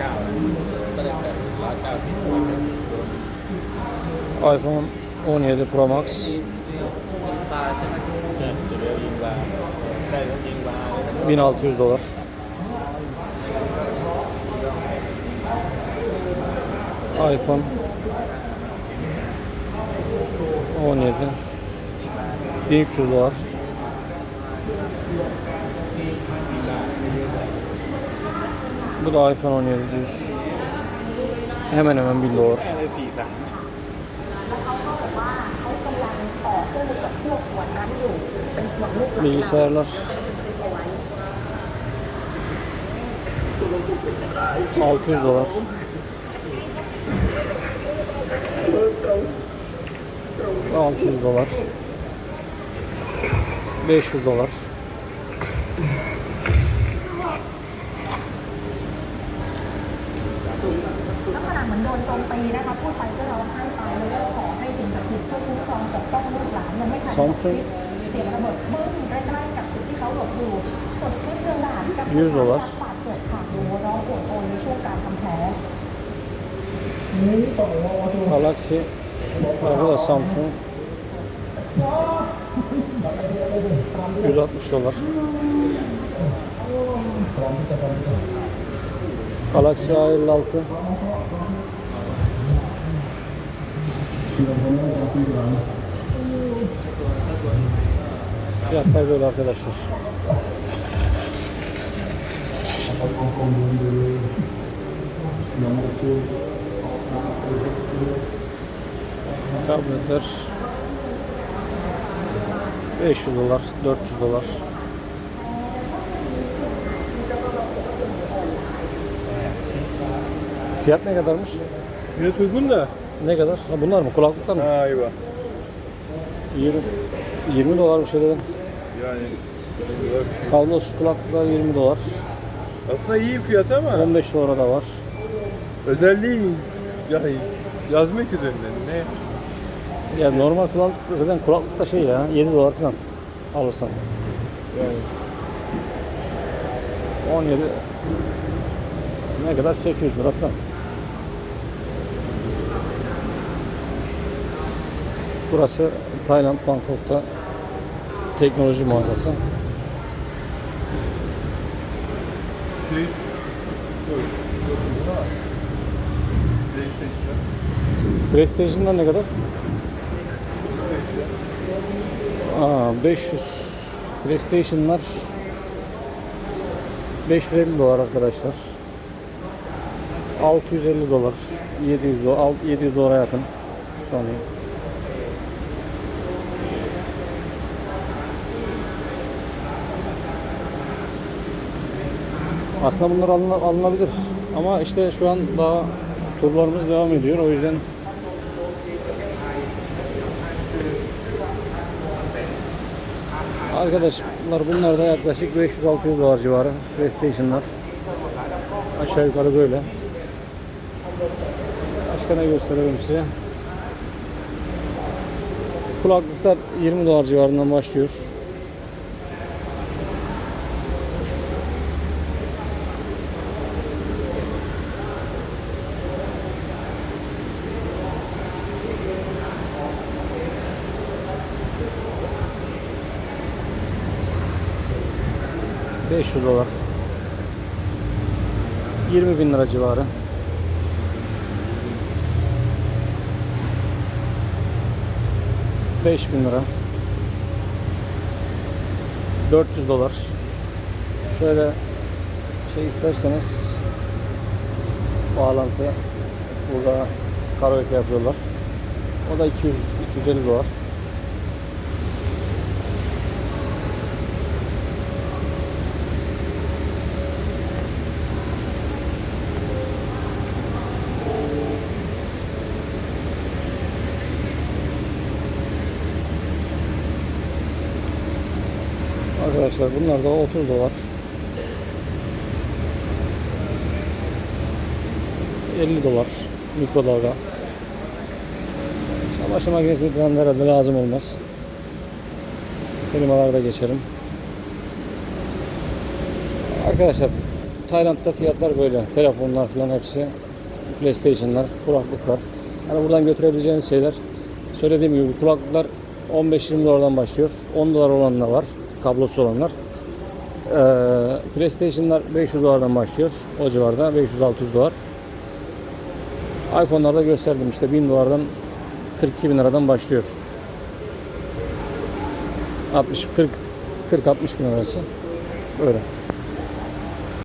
เก้าก็ได้แปดร้อยเก้าสิบมันจะโดน iPhone 17 Pro Max ยิงปลาใช่ไหมใช่จะเรียกยิงปลาได้ทั้งยิงปลาเลยทั้ง 1600 dolar. iPhone 17 1300 dolar. Bu da iPhone 17 düz. Hemen hemen bir dolar. Bilgisayarlar. Altı dolar. Altı yüz dolar. Beş yüz dolar. มือนโดนโจมตีนะคะพูดไปก็ร้องไห้ไปแล้วก็ขอให้สิ่งศักดิ์สิทธิ์ช่วยคุ้มครองปกป้องลูกหลานยังไม่ทันจบคลิปเสียงระเบิดบึ้มใกล้ๆกับจุดที่เขาหลบอยู่ส่วนคลิปเรื่องหลานกับ 100 dolar บาดเจ็บค่ะดูร้องโอดโอยในช่วงการทำแผล Galaxy. Bu da Samsung. 160 dolar. Galaxy A56. Fiyatlar böyle arkadaşlar. Tabletler 500 dolar, 400 dolar. Fiyat ne kadarmış? Fiyat uygun da. Ne kadar? Ha bunlar mı? Kulaklıklar mı? Ha eyvah. 20 20 dolar bir şey dedim. Yani Kablosuz kulaklıklar 20 dolar. aslında iyi fiyat ama 15 dolara da var. özelliği yani yazmak üzerinden ne? Ya normal kulaklık da zaten kulaklık da şey ya 7 dolar falan alırsan. Yani 17 ne kadar 800 lira falan. Burası Tayland Bangkok'ta teknoloji mağazası. PlayStation'dan ne kadar? Aa, 500 PlayStation'lar 550 dolar arkadaşlar. 650 dolar. 700 dolar, 700 dolara yakın Sony. Aslında bunlar alına- alınabilir. Ama işte şu an daha turlarımız devam ediyor. O yüzden Arkadaşlar bunlar da yaklaşık 500-600 dolar civarı PlayStation'lar. Aşağı yukarı böyle. Başka ne gösterelim size? Kulaklıklar 20 dolar civarından başlıyor. ...500 dolar... ...20 bin lira civarı... ...5 bin lira... ...400 dolar... ...şöyle... ...şey isterseniz... ...bağlantı... ...burada... ...karaoke yapıyorlar... ...o da 200... ...250 dolar... Arkadaşlar bunlar da 30 dolar. 50 dolar mikrodalga. Çamaşır makinesi falan herhalde lazım olmaz. Klimalarda geçelim. Arkadaşlar Tayland'da fiyatlar böyle. Telefonlar falan hepsi. PlayStation'lar, kulaklıklar. Yani buradan götürebileceğiniz şeyler. Söylediğim gibi kulaklıklar 15-20 dolardan başlıyor. 10 dolar olanlar var. Kablosu olanlar. Ee, PlayStation'lar 500 dolardan başlıyor. O civarda 500-600 dolar. iPhone'larda gösterdim işte 1000 dolardan 42 bin liradan başlıyor. 60 40 40 60 bin arası. Öyle.